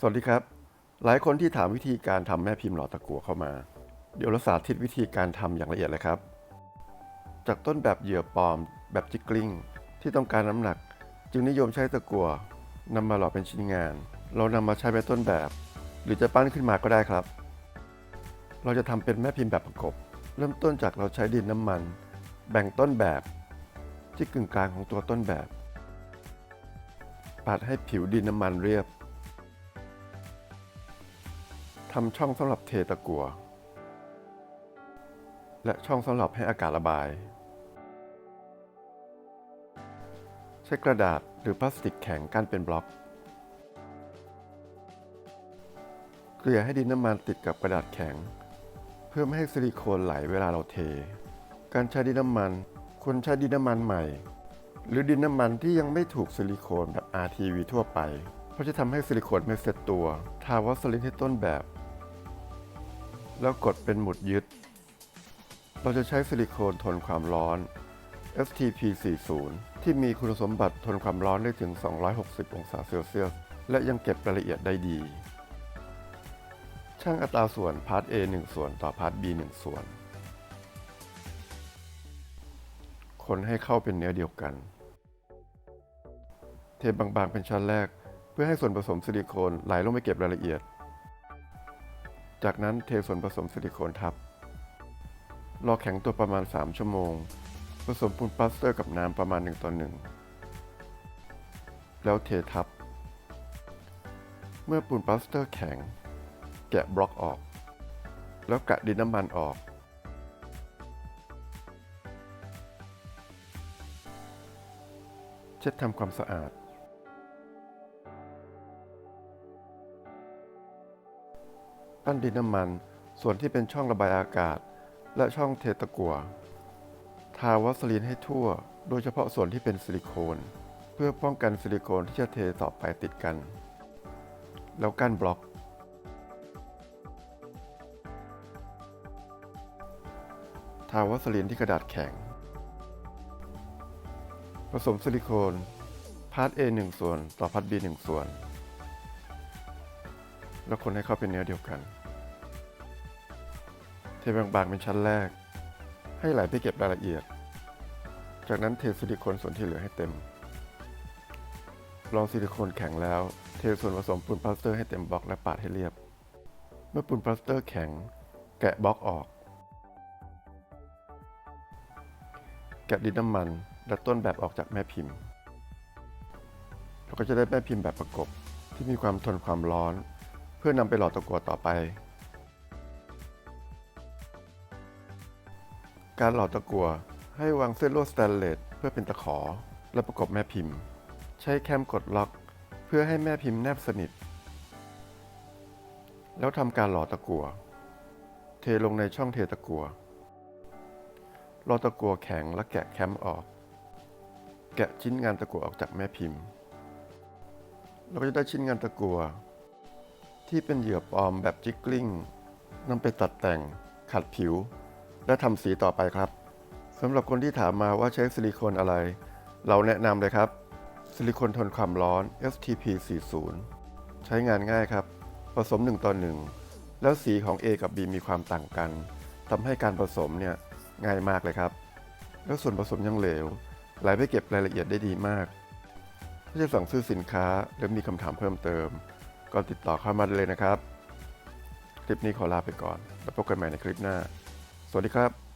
สวัสดีครับ หลายคนที่ถามวิธีการทำแม่พิมพ์หล่อตะกั่วเข้ามา เดี๋ยวเราสาธิตวิธีการทำอย่างละเอียดเลยครับ จากต้นแบบเหยื่อปลอม แบบจิกกลิ้ง ที่ต้องการน้ำหนัก จึงนิยมใช้ตะกั่วนำมาหล่อเป็นชิ้นงาน เรานำมาใช้เป็นต้นแบบ หรือจะปั้นขึ้นมาก็ได้ครับ เราจะทำเป็นแม่พิมพ์แบบประกบ เริ่มต้นจากเราใช้ดินน้ำมัน แบ่งต้นแบบ ที่กึ่งกลางของตัวต้นแบบปาดให้ผิวดินน้ำมันเรียบำช่องสำหรับเทตะกัว และช่องสำหรับให้อากาศระบาย ใช้กระดาษหรือพลาสติกแข็งกั้นเป็นบล็อก เกลี่ยให้ดินน้ำมันติดกับกระดาษแข็ง เพื่อไม่ให้ซิลิโคนไหลเวลาเราเท การใช้ดินน้ำมันควรใช้ดินน้ำมันใหม่ หรือดินน้ำมันที่ยังไม่ถูกซิลิโคนแบบ RTV ทั่วไป เพราะจะทำให้ซิลิโคนไม่เซ็ตตัว ทาวัสลินให้ต้นแบบ แล้วกดเป็นหมุดยึด เราจะใช้ซิลิโคนทนความร้อน STP 40ที่มีคุณสมบัติทนความร้อนได้ถึง 260 องศาเซลเซียส และยังเก็บรายละเอียดได้ดี ช่างอัตราส่วนพาร์ท A 1 ส่วนต่อพาร์ท B 1 ส่วน คนให้เข้าเป็นเนื้อเดียวกัน เทบางๆเป็นชั้นแรก เพื่อให้ส่วนผสมซิลิโคนไหลลงไปเก็บรายละเอียด จากนั้นเทส่วนผสมซิลิโคนทับ รอแข็งตัวประมาณ 3 ชั่วโมง ผสมปูนปลาสเตอร์กับน้ำประมาณ1ต่อ1แล้วเททับ เมื่อปูนปลาสเตอร์แข็ง แกะบล็อกออก แล้วกะดินน้ำมันออก เช็ดทำความสะอาด ปั้นดินน้ำมัน ส่วนที่เป็นช่องระบายอากาศ และช่องเทตะกัว ทาวัสลีนให้ทั่ว โดยเฉพาะส่วนที่เป็นซิลิโคน เพื่อป้องกันซิลิโคนที่จะเทต่อไปติดกัน แล้วกั้นบล็อกทาวัสลีนที่กระดาษแข็ง ผสมซิลิโคนพาร์ท A 1 ส่วนต่อพาร์ท B 1 ส่วน แล้วคนให้เข้าเป็นเนื้อเดียวกัน บางๆเป็นชั้นแรก ให้ไหลไปเก็บรายละเอียด จากนั้นเทซิลิโคนส่วนที่เหลือให้เต็มรองซิลิโคนแข็งแล้ว เทส่วนผสมปูนพลาสเตอร์ให้เต็มบล็อกและปาดให้เรียบ เมื่อปูนพลาสเตอร์แข็ง แกะบล็อกออก แกะดินน้ำมันและต้นแบบออกจากแม่พิมพ์ เราก็จะได้แม่พิมพ์แบบประกบที่มีความทนความร้อน เพื่อนำไปหล่อตะกั่วต่อไป การหล่อตะกั่วให้วางเส้นลวดสแตนเลสเพื่อเป็นตะขอ และประกบแม่พิมพ์ ใช้แคมกดล็อกเพื่อให้แม่พิมพ์แนบสนิท แล้วทำการหล่อตะกั่วเทลงในช่องเทตะกั่วรอตะกั่วแข็งและแกะแคมออก แกะชิ้นงานตะกั่วออกจากแม่พิมพ์ เราก็จะได้ชิ้นงานตะกั่วที่เป็นเหยื่อปลอมแบบจิกกลิ้งนำไปตัดแต่งขัดผิว และทำสีต่อไปครับสำหรับคนที่ถามมาว่าใช้ซิลิโคนอะไร เราแนะนำเลยครับ ซิลิโคนทนความร้อน STP 40ใช้งานง่ายครับ ผสม 1ต่อ1 แล้วสีของ A กับ B มีความต่างกันทำให้การผสมเนี่ยง่ายมากเลยครับ แล้วส่วนผสมยังเหลวไหลไปเก็บรายละเอียดได้ดีมาก ถ้าจะสั่งซื้อสินค้าหรือมีคำถามเพิ่มเติม ก็ติดต่อเข้ามาได้เลยนะครับ คลิปนี้ขอลาไปก่อน แล้วพบกันใหม่ในคลิปหน้า สวัสดีครับ